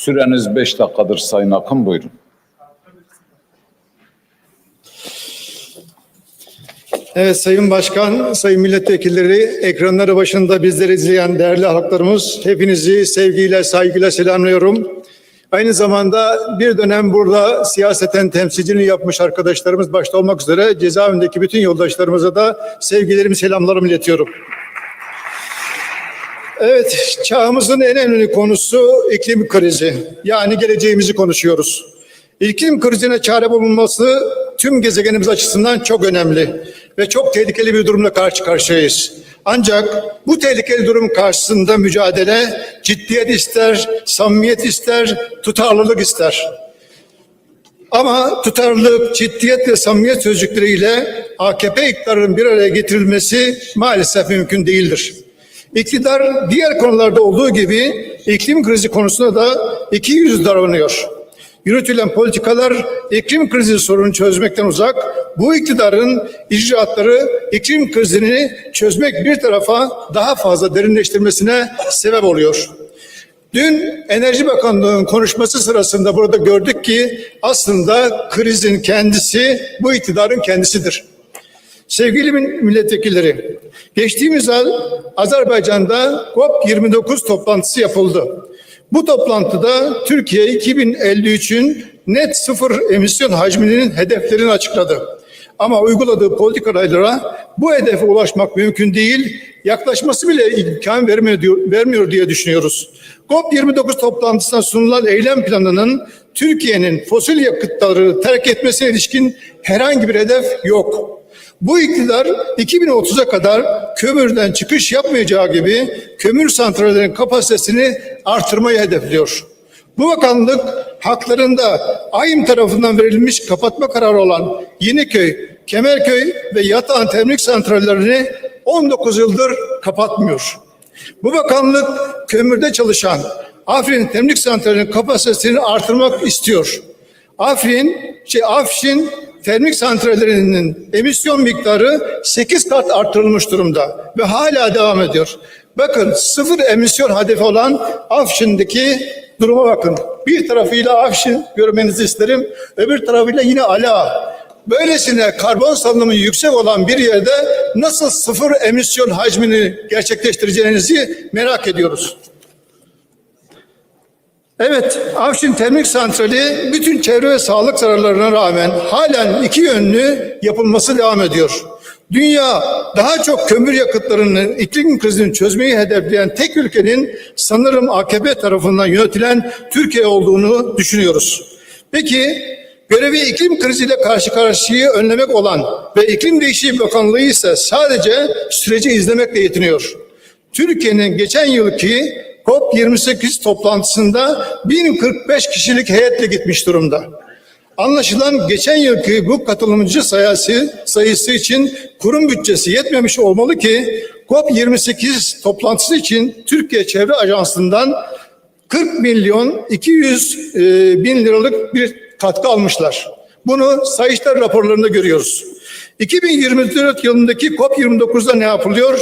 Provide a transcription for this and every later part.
Süreniz beş dakikadır Sayın Akın buyurun. Evet Sayın Başkan, Sayın Milletvekilleri, ekranları başında bizleri izleyen değerli halklarımız, hepinizi sevgiyle, saygıyla selamlıyorum. Aynı zamanda bir dönem burada siyaseten temsilciliğini yapmış arkadaşlarımız başta olmak üzere cezaevindeki bütün yoldaşlarımıza da sevgilerimi, selamlarımı iletiyorum. Evet, çağımızın en önemli konusu iklim krizi. Yani geleceğimizi konuşuyoruz. İklim krizine çare bulunması tüm gezegenimiz açısından çok önemli ve çok tehlikeli bir durumla karşı karşıyayız. Ancak bu tehlikeli durum karşısında mücadele ciddiyet ister, samimiyet ister, tutarlılık ister. Ama tutarlılık, ciddiyet ve samimiyet sözcükleriyle AKP iktidarının bir araya getirilmesi maalesef mümkün değildir. İktidar diğer konularda olduğu gibi iklim krizi konusunda da iki yüz davranıyor. Yürütülen politikalar iklim krizi sorunu çözmekten uzak, bu iktidarın icraatları iklim krizini çözmek bir tarafa daha fazla derinleştirmesine sebep oluyor. Dün Enerji Bakanlığı'nın konuşması sırasında burada gördük ki aslında krizin kendisi bu iktidarın kendisidir. Sevgili milletvekilleri, geçtiğimiz ay Azerbaycan'da COP29 toplantısı yapıldı. Bu toplantıda Türkiye 2053'ün net sıfır emisyon hacminin hedeflerini açıkladı. Ama uyguladığı politikalara bu hedefe ulaşmak mümkün değil, yaklaşması bile imkan vermiyor, vermiyor diye düşünüyoruz. COP29 toplantısına sunulan eylem planının Türkiye'nin fosil yakıtları terk etmesine ilişkin herhangi bir hedef yok. Bu iktidar 2030'a kadar kömürden çıkış yapmayacağı gibi kömür santrallerinin kapasitesini artırmayı hedefliyor. Bu bakanlık haklarında AYM tarafından verilmiş kapatma kararı olan Yeniköy, Kemerköy ve Yatağan termik santrallerini 19 yıldır kapatmıyor. Bu bakanlık kömürde çalışan Afrin termik santralinin kapasitesini artırmak istiyor. Afrin, şey Afşin termik santrallerinin emisyon miktarı 8 kat artırılmış durumda ve hala devam ediyor. Bakın sıfır emisyon hedefi olan Afşin'deki duruma bakın. Bir tarafıyla Afşin görmenizi isterim, öbür tarafıyla yine Ala. Böylesine karbon salınımı yüksek olan bir yerde nasıl sıfır emisyon hacmini gerçekleştireceğinizi merak ediyoruz. Evet, Afşin Termik Santrali bütün çevre ve sağlık zararlarına rağmen halen iki yönlü yapılması devam ediyor. Dünya daha çok kömür yakıtlarının iklim krizini çözmeyi hedefleyen tek ülkenin sanırım AKP tarafından yönetilen Türkiye olduğunu düşünüyoruz. Peki görevi iklim kriziyle karşı karşıyayı önlemek olan ve iklim değişikliği bakanlığı ise sadece süreci izlemekle yetiniyor. Türkiye'nin geçen yılki COP28 toplantısında 1045 kişilik heyetle gitmiş durumda. Anlaşılan geçen yılki bu katılımcı sayısı, sayısı için kurum bütçesi yetmemiş olmalı ki COP28 toplantısı için Türkiye Çevre Ajansı'ndan 40 milyon 200 e, bin liralık bir katkı almışlar. Bunu Sayıştay raporlarında görüyoruz. 2024 yılındaki COP29'da ne yapılıyor?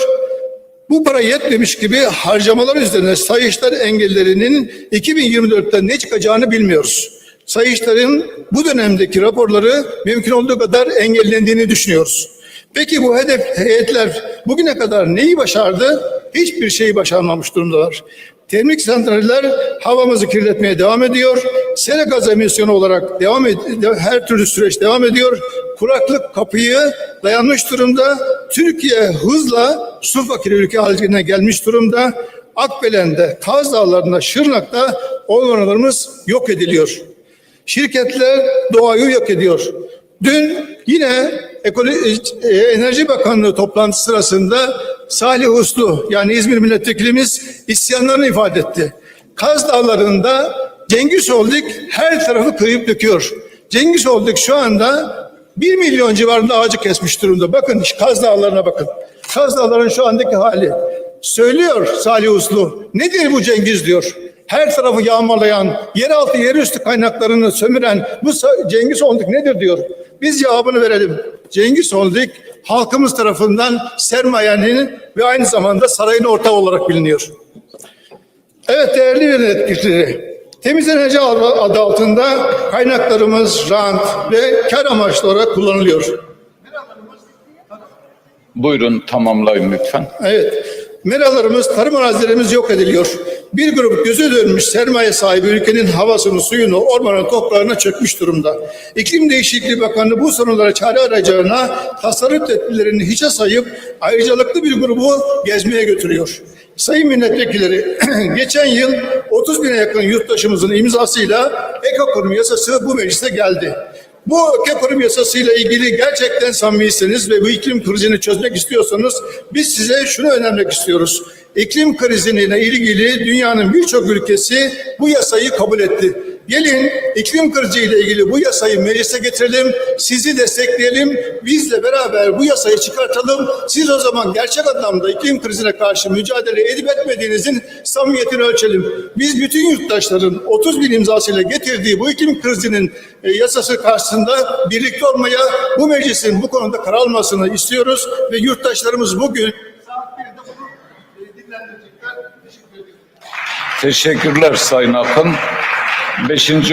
Bu para yetmemiş gibi harcamalar üzerine Sayıştay engellerinin 2024'te ne çıkacağını bilmiyoruz. Sayıştay'ın bu dönemdeki raporları mümkün olduğu kadar engellendiğini düşünüyoruz. Peki bu hedef heyetler bugüne kadar neyi başardı? Hiçbir şeyi başarmamış durumdalar. Termik santraller havamızı kirletmeye devam ediyor. Sera gaz emisyonu olarak devam ediyor. Her türlü süreç devam ediyor. Kuraklık kapıyı dayanmış durumda. Türkiye hızla su fakiri ülke haline gelmiş durumda. Akbelen'de, Kaz Dağları'nda, Şırnak'ta ormanlarımız yok ediliyor. Şirketler doğayı yok ediyor. Dün yine Ekoloji, e, Enerji Bakanlığı toplantısı sırasında Salih Uslu yani İzmir milletvekilimiz isyanlarını ifade etti. Kaz Dağları'nda Cengiz Holding her tarafı kıyıp döküyor. Cengiz Holding şu anda 1 milyon civarında ağacı kesmiş durumda. Bakın Kaz Dağları'na bakın. Kaz Dağları'nın şu andaki hali. Söylüyor Salih Uslu. Nedir bu Cengiz diyor her tarafı yağmalayan, yeraltı yerüstü kaynaklarını sömüren bu Cengiz Holding nedir diyor. Biz cevabını verelim. Cengiz Holding halkımız tarafından sermayenin ve aynı zamanda sarayın ortağı olarak biliniyor. Evet değerli yöneticileri, Temiz enerji adı altında kaynaklarımız rant ve kar amaçlı olarak kullanılıyor. Buyurun tamamlayın lütfen. Evet. Meralarımız, tarım arazilerimiz yok ediliyor. Bir grup gözü dönmüş sermaye sahibi ülkenin havasını, suyunu, ormanı, toprağına çökmüş durumda. İklim Değişikliği Bakanlığı bu sorunlara çare arayacağına tasarruf tedbirlerini hiçe sayıp ayrıcalıklı bir grubu gezmeye götürüyor. Sayın milletvekilleri, geçen yıl 30 bine yakın yurttaşımızın imzasıyla ekonomi yasası bu meclise geldi. Bu ekonomi yasasıyla ilgili gerçekten samimiyseniz ve bu iklim krizini çözmek istiyorsanız biz size şunu önermek istiyoruz. İklim kriziyle ilgili dünyanın birçok ülkesi bu yasayı kabul etti. Gelin iklim kriziyle ilgili bu yasayı meclise getirelim, sizi destekleyelim, bizle beraber bu yasayı çıkartalım. Siz o zaman gerçek anlamda iklim krizine karşı mücadele edip etmediğinizin samimiyetini ölçelim. Biz bütün yurttaşların 30 bin imzasıyla getirdiği bu iklim krizinin e, yasası karşısında birlikte olmaya, bu meclisin bu konuda karar almasını istiyoruz ve yurttaşlarımız bugün saat 1'de bunu dinlendirecekler. Teşekkür ederim. Teşekkürler Sayın Akın. Beşinci